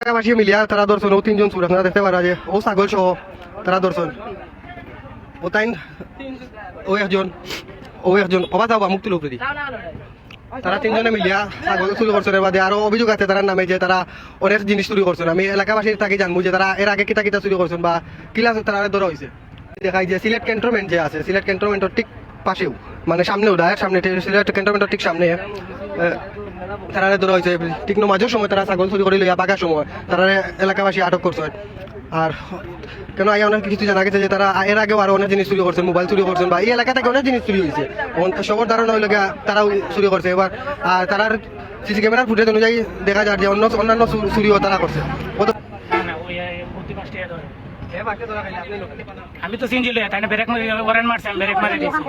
এলাকাবাসী মিলিয়া তারা ধরছেন ও তিনজন চুর আপনারা দেখতে পারা যে ও ছাগল সহ তারা ধরছেন ও তাই ও একজন ও একজন অবা যাবা মুখ তুলে উপরে তারা তিনজনে মিলিয়া ছাগল চুরি করছেন বাদে আরও অভিযোগ আছে তার নামে যে তারা অনেক জিনিস চুরি করছেন আমি এলাকাবাসীর তাকে জানব যে তারা এর আগে কিতা কিতা চুরি করছেন বা কিলা তারা ধরা হয়েছে দেখাই যে সিলেট ক্যান্টনমেন্ট যে আছে সিলেট ক্যান্টনমেন্টের ঠিক পাশেও মানে সামনেও ডাইরেক্ট সামনে সিলেট ক্যান্টনমেন্টের ঠিক সামনে আহ, তারা ধরা হয়েছে ঠিক নমাজের সময় তারা ছাগল চুরি করে লইয়া বাগার সময়। তারা এলাকাবাসী আটক করছে আর কেন আগে অনেক কিছু জানা গেছে যে তারা এর আগেও আরও অনেক জিনিস চুরি করছেন মোবাইল চুরি করছেন বা এই এলাকা থেকে অনেক জিনিস চুরি হয়েছে সবর ধারণা হইলে তারাও চুরি করছে এবার আর তারার সিসি ক্যামেরার ফুটেজ অনুযায়ী দেখা যায় যে অন্য অন্যান্য চুরি- চুরিও তারা করছে। আমি তো সিনজিল তাই না ব্রেক মারি ওয়ারেন্ট মারছি ব্রেক মারি দিয়েছি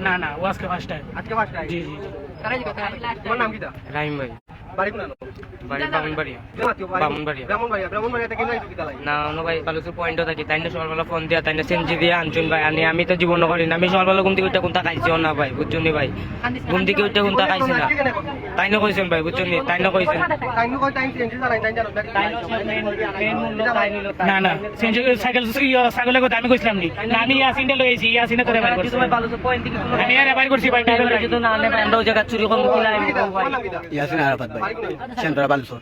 না না ও আজকে ফার্স্ট টাইম আজকে বাসটায় জি জি। জি। তোমার নাম কিটা রাহিম ভাই বাড়ি কোন বাড়ি? বামুনবাড়িয়া। ব্রাহ্মণবাড়িয়া। ব্রাহ্মণবাড়িয়া ব্রাহ্মণবাড়িয়া থেকে নাই কিটা লাগে না অন্য ভাই বালুচুর পয়েন্টও থাকি। তাই না সকালবেলা ফোন দিয়া তাই না সেঞ্চি দিয়ে আনছুন ভাই। আনি আমি তো জীবন করি না। আমি সকালবেলা ঘুম থেকে উঠে কোনটা খাইছিও না ভাই বুঝছুন নি ভাই? ঘুম থেকে উঠে কোনটা খাইছি না। তাই না কইছেন ভাই বুঝছুন নি? তাই না কইছেন কই জানো না না সিনজি সাইকেল ইয়ে, কথা আমি কইছিলাম নি। না আমি ইয়াসিনটা লই আইছি ইয়াসিনে তোরে বাইর করছি। আমি আর বাইর করছি ভাই না আমরা ওই জায়গা চুরি করব কিলা ইয়াসিন আরাফাত ভাই। সেন্টার বালুসর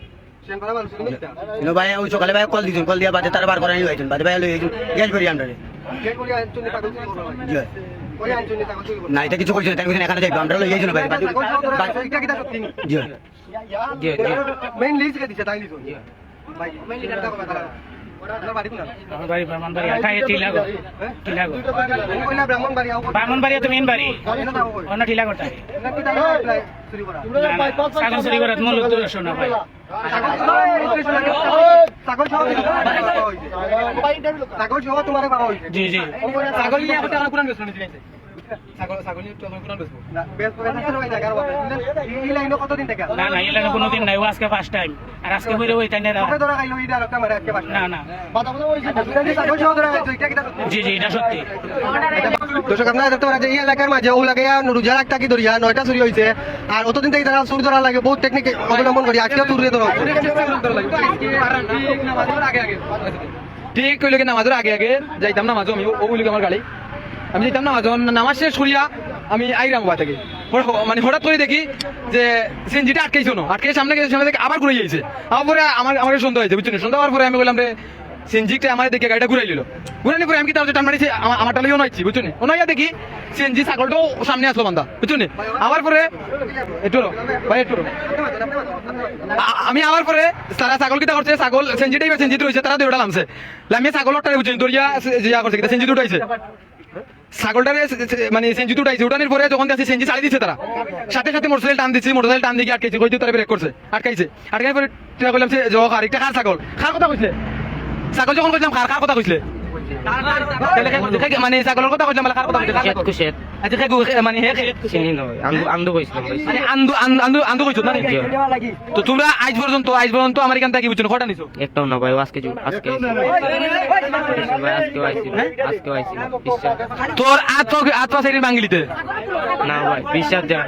ভাই ওই সকালে ভাই কল দিয়েছেন কল দিয়া বাদে তার বার করে নিয়ে হয়েছেন বাদে ভাই লই হয়েছেন গ্যাস করি আমরা জি চুরি করল না এটা কিছু তাই এখানে যাইবো আমরা লই হয়েছেন ভাই বাদে এটা কিটা সত্যি জি জি। জি মেইন লিস্ট কে দিছে তাই লিস্ট ভাই। মেইন লিস্ট দেখো কথা আপনার বাড়ি কোন আমার বাড়ি ব্রাহ্মণবাড়ি আঠাই টিলাগো টিলাগো আমি কইলা ব্রাহ্মণবাড়ি আও ব্রাহ্মণবাড়ি তো মেইন বাড়ি অন্য না কিটা এপ্লাই চুরি করা ছাগল চুরি করার মূল উদ্দেশ্য না ভাই ছাগল সহ তোমার জি জি ছাগল নিয়ে একটা কোরআন না না এলাকা কোনোদিন নাই আজকে ফার্স্ট টাইম আর আজকে হইলে ওই তাই না ওকে ধরা খাইলো এটা লোকটা মারে আজকে বাস না না ছাগল সহ ধরা খাইছো এটা কিটা জি জি এটা সত্যি দর্শক আপনারা দেখতে পারেন যে এই এলাকার মাঝে ও লাগে রোজা একটা কি ধরিয়া নয়টা চুরি হয়েছে আর অতদিন থেকে তারা চুরি ধরা লাগে বহুত টেকনিক অবলম্বন করি আজকে চুরি ধরা ঠিক কইলে নামাজের আগে আগে যাইতাম নামাজও আমি ও বলি আমার গাড়ি আমি যাইতাম নামাজ নামাজ শেষ করিয়া আমি আইরাম বা থেকে। মানে হঠাৎ করে দেখি যে সিনজিটা আটকাইছো না আটকে সামনে গেছে, সামনে থেকে আবার ঘুরে যাইছে আবার আমার আমার সন্দেহ হয়েছে, বুঝছেন? সন্দেহ হওয়ার পরে আমি বললাম, রে সিনজিটা আমার দেখে গাড়িটা ঘুরাই নিল। ঘুরানি পরে আমি কি তার টান মারিছি? আমার আমার টালিও নাইছি বুঝছেন? ওনাইয়া দেখি সিনজি ছাগলটাও সামনে আসলো বান্দা, বুঝছেন? আবার পরে একটু ভাই, একটু। আমি আবার পরে তারা ছাগল কিটা করছে? ছাগল সেঞ্জিটাই সেঞ্জিত রয়েছে, তারা দুইটা নামছে। লামিয়ে ছাগল ওটারে বুঝছেন দরিয়া জিয়া করছে সেঞ্জিত উঠাইছে। ছাগলটারে মানে সেঞ্জিত উঠাইছে উঠানোর পরে যখন দেখছি সেঞ্জি চালিয়ে দিচ্ছে তারা। সাথে সাথে মোটরসাইকেল টান দিচ্ছে মোটরসাইকেল টান দিয়ে আটকাইছে কই তারা ব্রেক করছে, আটকাইছে। আটকাই পরে টিয়া যে জহ আরেকটা খার ছাগল? খার কথা কইছে? ছাগল যখন কইছিলাম খার খার কথা কইছিলে মানে ছাগলের কথা কইলাম মানে খার কথা কইছিলে খার খেত। কুশেত আচ্ছা খে খে- মানে হে চিনি না ভাই আন্দু আন্দু কইছিলাম মানে আন্দু আন্দু আন্দু কইছো না। তো তোমরা আজ পর্যন্ত আজ পর্যন্ত আমার এখান থেকে বুঝছ কটা নিছো? একটাও না ভাই ও আজকে আজকে আইছি। ভাই আজকেও আইছি তোর আত আত পা সাইডের বাঙ্গিলিতে? না ভাই বিশ্বাস দেন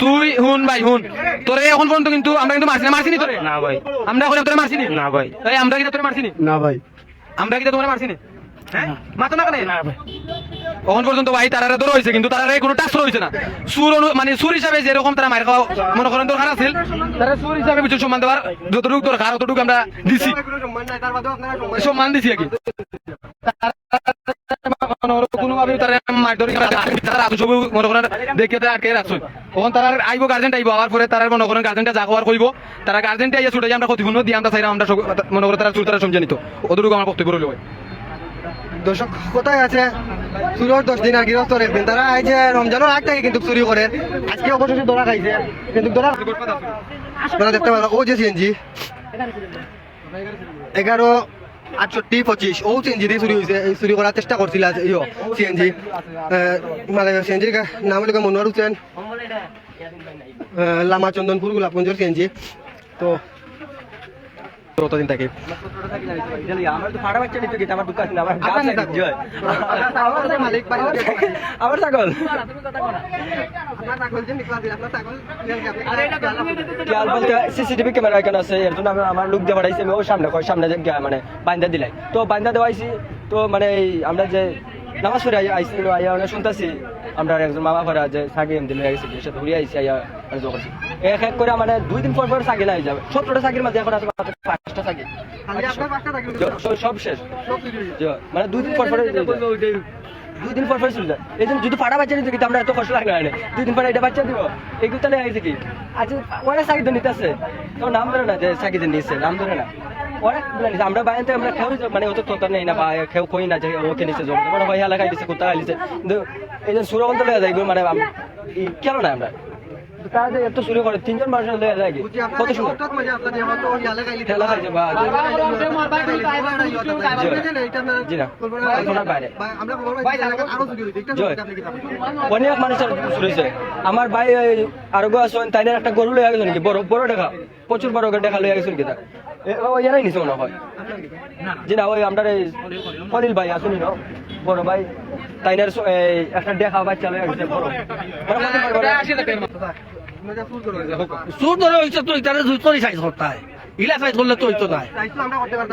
তুই হুন ভাই হুন। তোরে এখন পর্যন্ত কিন্তু আমরা কিন্তু মারছি না মারছি তোরে? না ভাই। আমরা এখন তোরে মারছি নি? না ভাই। এই আমরা কিন্তু তোরে মারছি নি? না ভাই। আমরা কি তোমার মারছি নি? হ্যাঁ? মাতো না কেন? ভাই। এখন পর্যন্ত ভাই তারা ধরো হয়েছে কিন্তু তারা কোনো টাচ হয়েছে না। সুর মানে সুর হিসাবে যেরকম তারা মার খাওয়া মনে করেন দরকার আছিল তারা সুর হিসাবে বুঝছ সম্মান দেওয়ার যতটুকু দরকার ততটুকু আমরা দিছি। সম্মান দিছি আর কি। তারা গার্জেন্ট পরে আমরা দর্শক, কোথায় আছে? চুরির দশ দিন আর গৃহস্থর একদিন। তারা এই যে রমজানের আগ কিন্তু চুরি করে। আজকে অবশেষে খাইছে। দেখতে সিএনজি এগারো আটষট্টি পঁচিশ। ও সিএনজি দিয়ে চুরি হয়েছে চুরি করার চেষ্টা করছিল ইয়ো সিএনজি মানে সিএনজির নাম হলো মনোয়ার হোসেন লামা চন্দনপুর গোলাপগঞ্জের সিএনজি তো অতদিন থাকি আমার তো ফাটা বাচ্চা নিতে গেছে আমার দোকান আমার আপনার গাছ ছাগল। সিসিটিভি ক্যামেরা এখানে আছে, এর জন্য আমি- আমার লোক দিয়ে আমি ও সামনে সামনে মানে বান্দা দিলাই তো বান্দা দেওয়াইছি তো মানে আমরা যে নামাজ পড়ে আই- আইছি আইয়া শুনতাছি আমরা একজন মামা পড়া যে সাগি এমদি লয়ে গেছে সে ধরে আইছি আইয়া মানে জোর করছি এক এক করে মানে দুই দিন পর পর সাগি নাই যাবে সতেরোটা সাগির মাঝে এখন আছে পাঁচটা জ- সব শেষ। মানে দুই দিন পর পরে দুই দিন পর পরে চলে যায়। এই যদি ফাটা বাচ্চা নিতে কিন্তু আমরা এত কষ্ট লাগে না। দুই দিন পরে এটা বাচ্চা দিব। এইগুলো তাহলে আইছে কি? আচ্ছা অনেক সাকি তো নিতে আছে তো নাম ধরে না যে সাকি দিন নিচ্ছে নাম ধরে না। নিছে। আমরা বাইরে আমরা খেউ মানে অত তত নেই না বা খেউ কই না যে ওকে নিচে জমা মানে হয় এলাকায় দিচ্ছে কোথায় আইছে এই যে সুরবন্ত লয়ে যায় মানে কেন না আমরা তারা যে এত শুরু করে তিনজন মানুষ লয়ে যায় কত সুন্দর ঠেলা খাইছে বা জি না কল্পনার বাইরে জয় অনেক মানুষের শুরু আমার ভাই আরোগ্য আসন তাই একটা গরু গেছে নাকি বড় বড় দেখা প্রচুর বড় দেখা লয়ে গেছে নাকি মনে হয়। না ভাই বড় ভাই। তাইনার এই, একটা দেখা বাচ্চা লয়ে গেছে, বড়। মানে খলিল ভাই, বড়। সুর ধরে হইছে তো ইতারে দুই চল্লিশ সাইজ করতে হয় ইলা সাইজ করলে তো হইতো নাই।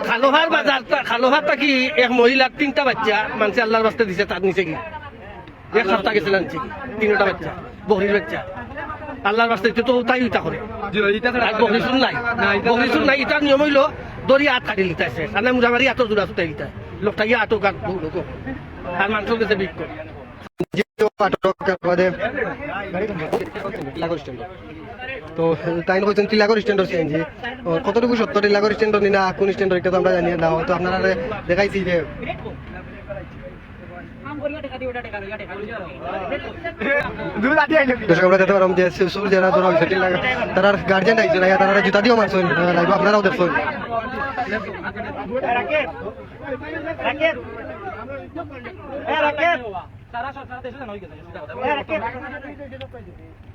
খালোহার বাজার খালোহার কি এক মহিলা তিনটা বাচ্চা মানুষ আল্লাহর বাস্তে দিছে, তার নিচে কি এক সপ্তাহ গেছে আনছে কি তিনটা বাচ্চা বকরির বাচ্চা। আল্লাহর বাস্তে তো তাই ইটা করে আর নাই। বকরি নাই ইটার নিয়ম হইল দড়ি হাত কাটি লিতাইছে আর না মুজামারি হাতর জোড়া সুতাই লিতাই লোকটা গিয়ে আটক আর বহু লোক। আর মাংস গেছে বিক্রি তো তাই কইছেন টিলাগর স্ট্যান্ডর সিএনজি কতটুকু সত্য টিলাগর স্ট্যান্ডর নিনা কোন স্ট্যান্ডর এটা তো আমরা জানি না। হয়তো আপনারা দেখাইছি যে আমরা দেখতে পারলাম যে সুর যারা ধরা হয়েছে টিলাগর তারা গার্জেন আইছে না তারা জুতা দিয়েও মারছেন আপনারাও দেখছেন। সারা ও ঠান্ডা তারা লাগে দর্শক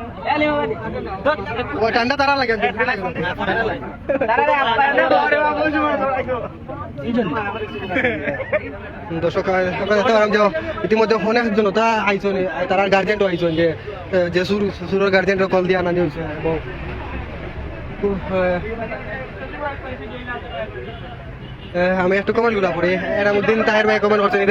দেখতে পারলাম যে ইতিমধ্যে অনেক জনতা আইসন তারা গার্জেন্টও আইসন যে যে সুর সুরের গার্জেন্টও কল দিয়ে আনা আহ, আমি একটু কমেন্টগুলা পড়ি। এরামুদ্দিন তাহের ভাই কমেন্ট করছেন।